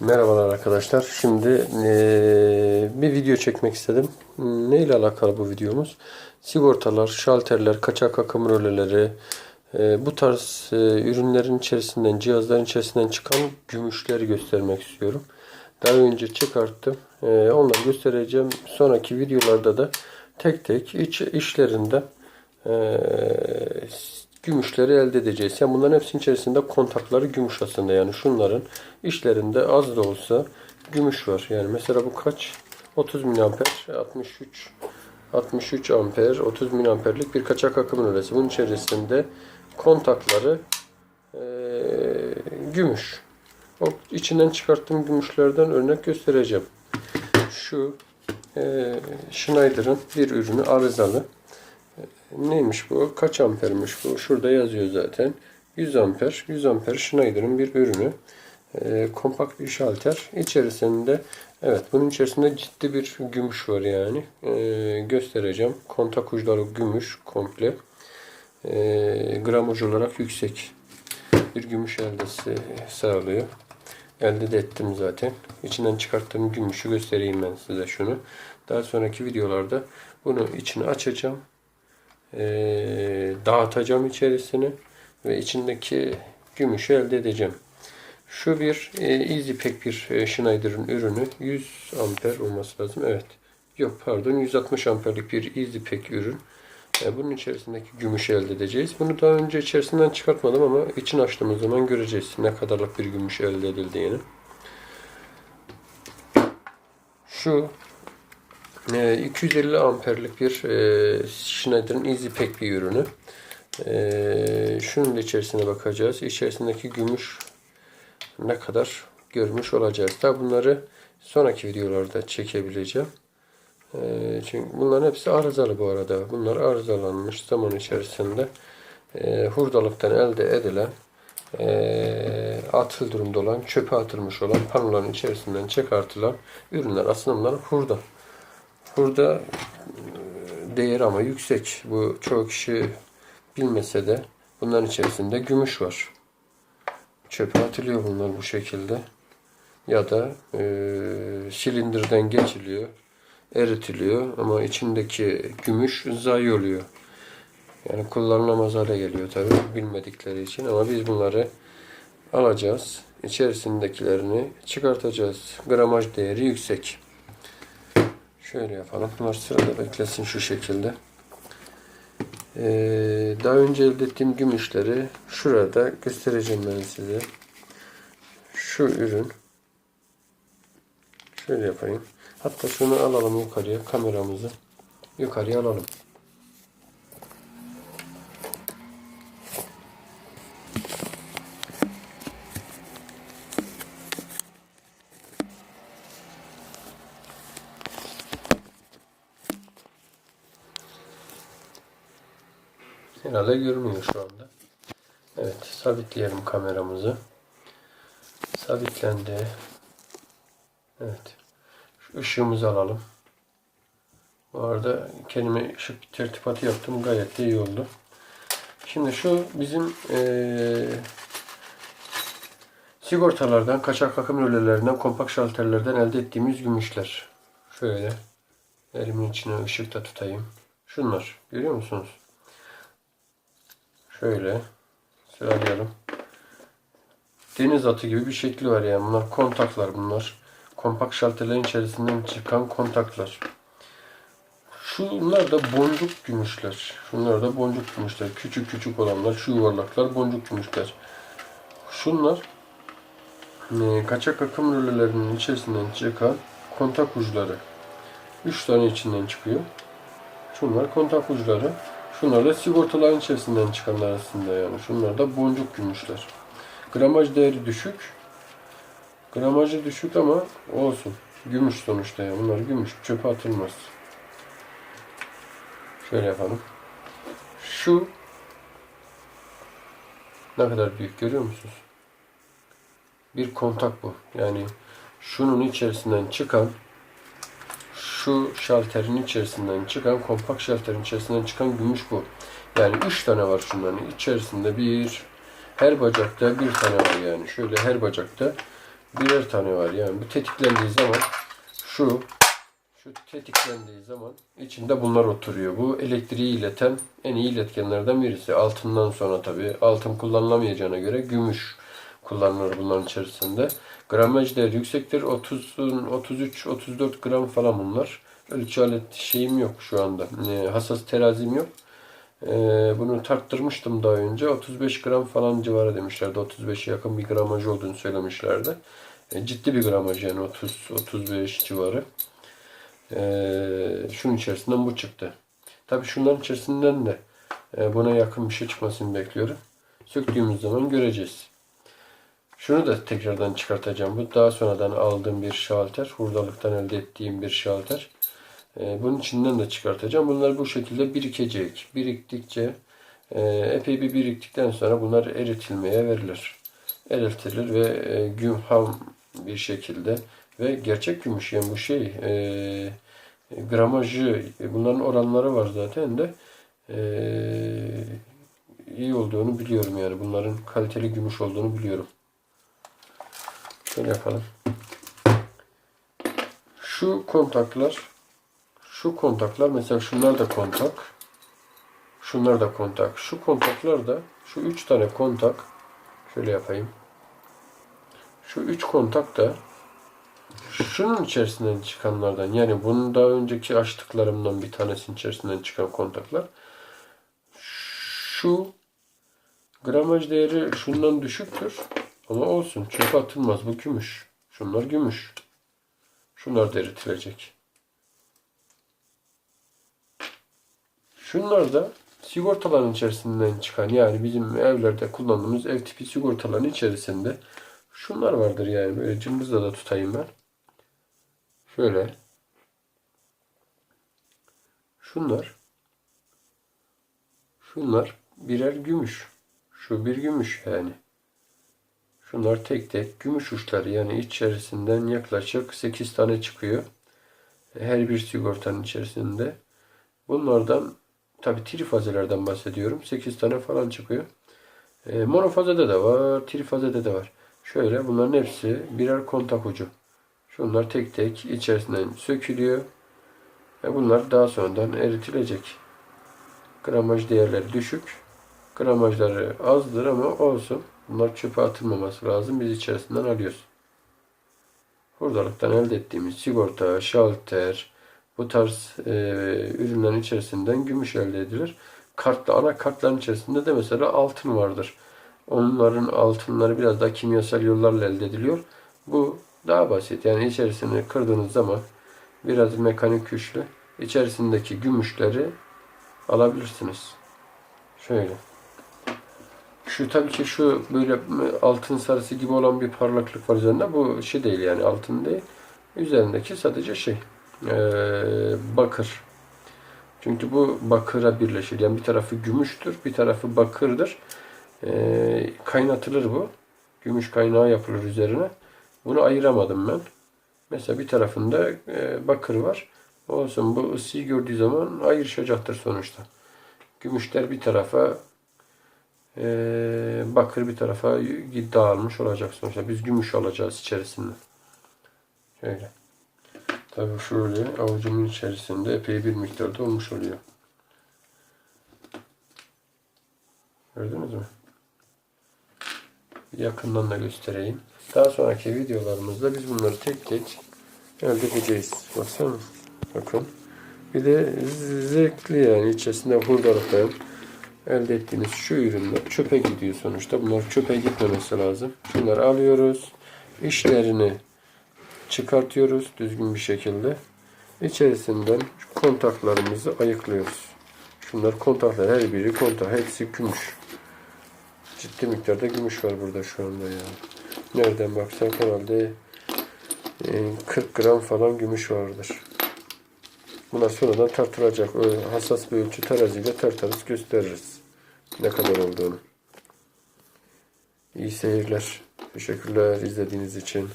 Merhabalar arkadaşlar. Şimdi eee, bir video çekmek istedim. Ne ile alakalı bu videomuz? Sigortalar, şalterler, kaçak akım röleleri, eee, bu tarz eee, ürünlerin içerisinden, cihazların içerisinden çıkan gümüşleri göstermek istiyorum. Daha önce çıkarttım. Eee, onları göstereceğim. Sonraki videolarda da tek tek iç işlerinde eee, gümüşleri elde edeceğiz. Yani bunların hepsinin içerisinde kontakları gümüş aslında. Yani şunların işlerinde az da olsa gümüş var. Yani mesela bu kaç? 30 miliamper, 63 63 amper, 30 miliamperlik bir kaçak akım rölesi. Bunun içerisinde kontakları eee, gümüş. O içinden çıkarttığım gümüşlerden örnek göstereceğim. Şu eee Schneider'ın bir ürünü arızalı. Neymiş bu? Kaç ampermiş bu? Şurada yazıyor zaten. 100 amper. 100 amper Schneider'ın bir ürünü. Ee, kompakt bir şalter. İçerisinde evet bunun içerisinde ciddi bir gümüş var yani. Ee, göstereceğim. Kontak uçları gümüş komple. Ee, gramaj olarak yüksek. Bir gümüş eldesi sağlıyor. Elde de ettim zaten. İçinden çıkarttığım gümüşü göstereyim ben size şunu. Daha sonraki videolarda bunu içini açacağım e, dağıtacağım içerisini ve içindeki gümüşü elde edeceğim. Şu bir e, Easy Pack bir e, Schneider'ın ürünü. 100 amper olması lazım. Evet. Yok pardon 160 amperlik bir Easy Pack ürün. E, bunun içerisindeki gümüşü elde edeceğiz. Bunu daha önce içerisinden çıkartmadım ama için açtığımız zaman göreceğiz ne kadarlık bir gümüş elde edildiğini. Şu 250 amperlik bir e, Schneider'in Easy Pack bir ürünü. E, şunun da içerisine bakacağız. İçerisindeki gümüş ne kadar görmüş olacağız. Tabi bunları sonraki videolarda çekebileceğim. E, çünkü bunların hepsi arızalı bu arada. Bunlar arızalanmış zaman içerisinde e, hurdalıktan elde edilen e, atıl durumda olan, çöpe atılmış olan panoların içerisinden çıkartılan ürünler. Aslında bunlar hurda. Burada e, değeri ama yüksek. Bu çoğu kişi bilmese de bunların içerisinde gümüş var. Çöpe atılıyor bunlar bu şekilde. Ya da e, silindirden geçiliyor, eritiliyor ama içindeki gümüş zayi oluyor. Yani kullanılamaz hale geliyor tabi bilmedikleri için ama biz bunları alacağız. İçerisindekilerini çıkartacağız. Gramaj değeri yüksek. Şöyle yapalım. Bunlar sırada beklesin şu şekilde. Ee, daha önce elde ettiğim gümüşleri şurada göstereceğim ben size. Şu ürün. Şöyle yapayım. Hatta şunu alalım yukarıya kameramızı. Yukarıya alalım. Herhalde görünüyor şu anda. Evet, sabitleyelim kameramızı. Sabitlendi. Evet. Şu ışığımızı alalım. Bu arada kendime ışık tertibatı yaptım. Gayet de iyi oldu. Şimdi şu bizim eee sigortalardan, kaçak akım rölelerinden, kompakt şalterlerden elde ettiğimiz gümüşler. Şöyle elimin içine ışıkta tutayım. Şunlar. Görüyor musunuz? Şöyle sıralayalım. Deniz atı gibi bir şekli var yani. Bunlar kontaklar bunlar. Kompakt şalterlerin içerisinden çıkan kontaklar. Şunlar da boncuk gümüşler. Şunlar da boncuk gümüşler. Küçük küçük olanlar, şu yuvarlaklar boncuk gümüşler. Şunlar e, kaçak akım rölelerinin içerisinden çıkan kontak uçları. Üç tane içinden çıkıyor. Şunlar kontak uçları. Şunlar da sigortaların içerisinden çıkanlar aslında yani. Şunlar da boncuk gümüşler. Gramaj değeri düşük. Gramajı düşük ama olsun. Gümüş sonuçta ya. Bunlar gümüş. Çöpe atılmaz. Şöyle yapalım. Şu ne kadar büyük görüyor musunuz? Bir kontak bu. Yani şunun içerisinden çıkan şu şalterin içerisinden çıkan, kompakt şalterin içerisinden çıkan gümüş bu. Yani 3 tane var şunların içerisinde bir her bacakta bir tane var yani. Şöyle her bacakta birer tane var. Yani bu tetiklendiği zaman şu şu tetiklendiği zaman içinde bunlar oturuyor. Bu elektriği ileten en iyi iletkenlerden birisi. Altından sonra tabii altın kullanılamayacağına göre gümüş kullanılır bunların içerisinde. Gramaj değeri yüksektir. 30'un 33 34 gram falan bunlar. Ölçü alet şeyim yok şu anda. Ee, hassas terazim yok. Ee, bunu tarttırmıştım daha önce. 35 gram falan civarı demişlerdi. 35'e yakın bir gramaj olduğunu söylemişlerdi. Ee, ciddi bir gramaj yani 30 35 civarı. Ee, şunun içerisinden bu çıktı. Tabi şunların içerisinden de e, buna yakın bir şey çıkmasını bekliyorum. Söktüğümüz zaman göreceğiz. Şunu da tekrardan çıkartacağım. Bu daha sonradan aldığım bir şalter. Hurdalıktan elde ettiğim bir şalter. Ee, bunun içinden de çıkartacağım. Bunlar bu şekilde birikecek. Biriktikçe e, epey bir biriktikten sonra bunlar eritilmeye verilir. Eritilir ve e, güm ham bir şekilde ve gerçek gümüş yani bu şey e, gramajı bunların oranları var zaten de e, iyi olduğunu biliyorum yani bunların kaliteli gümüş olduğunu biliyorum. Şöyle yapalım. Şu kontaklar şu kontaklar mesela şunlar da kontak. Şunlar da kontak. Şu kontaklar da şu üç tane kontak şöyle yapayım. Şu üç kontak da şunun içerisinden çıkanlardan yani bunun daha önceki açtıklarımdan bir tanesinin içerisinden çıkan kontaklar şu gramaj değeri şundan düşüktür ama olsun çöpe atılmaz bu gümüş şunlar gümüş şunlar da eritilecek şunlar da sigortaların içerisinden çıkan yani bizim evlerde kullandığımız ev tipi sigortaların içerisinde şunlar vardır yani böyle cımbızla da tutayım ben Şöyle. Şunlar. Şunlar birer gümüş. Şu bir gümüş yani. Şunlar tek tek gümüş uçları yani içerisinden yaklaşık 8 tane çıkıyor. Her bir sigortanın içerisinde. Bunlardan tabi trifazelerden bahsediyorum. 8 tane falan çıkıyor. E, monofazede de var, trifazede de var. Şöyle bunların hepsi birer kontak ucu. Şunlar tek tek içerisinden sökülüyor. Ve bunlar daha sonradan eritilecek. Gramaj değerleri düşük. Gramajları azdır ama olsun. Bunlar çöpe atılmaması lazım. Biz içerisinden alıyoruz. Hurdalıktan elde ettiğimiz sigorta, şalter, bu tarz e, ürünlerin içerisinden gümüş elde edilir. Kartla, ana kartların içerisinde de mesela altın vardır. Onların altınları biraz daha kimyasal yollarla elde ediliyor. Bu daha basit. Yani içerisini kırdığınız zaman biraz mekanik güçlü içerisindeki gümüşleri alabilirsiniz. Şöyle. Şu tabii ki şu böyle altın sarısı gibi olan bir parlaklık var üzerinde. Bu şey değil yani altın değil. Üzerindeki sadece şey ee, bakır. Çünkü bu bakıra birleşir. Yani bir tarafı gümüştür, bir tarafı bakırdır. Ee, kaynatılır bu. Gümüş kaynağı yapılır üzerine. Bunu ayıramadım ben. Mesela bir tarafında e, bakır var. Olsun bu ısıyı gördüğü zaman ayrışacaktır sonuçta. Gümüşler bir tarafa e, bakır bir tarafa dağılmış olacak sonuçta. Biz gümüş alacağız içerisinde. Şöyle. Tabi şöyle avucumun içerisinde epey bir miktarda olmuş oluyor. Gördünüz mü? Yakından da göstereyim. Daha sonraki videolarımızda biz bunları tek tek elde edeceğiz. Baksana. Bakın. Bir de zevkli yani içerisinde hurdalıktan elde ettiğiniz şu ürünler çöpe gidiyor sonuçta. Bunlar çöpe gitmemesi lazım. Şunları alıyoruz. İşlerini çıkartıyoruz düzgün bir şekilde. İçerisinden kontaklarımızı ayıklıyoruz. Şunlar kontaklar. Her biri kontak. Hepsi gümüş. Ciddi miktarda gümüş var burada şu anda yani. Nereden baksak herhalde 40 e, gram falan gümüş vardır. Bunlar sonradan tartılacak. Öyle hassas bir ölçü teraziyle tartarız gösteririz. Ne kadar olduğunu. İyi seyirler. Teşekkürler izlediğiniz için.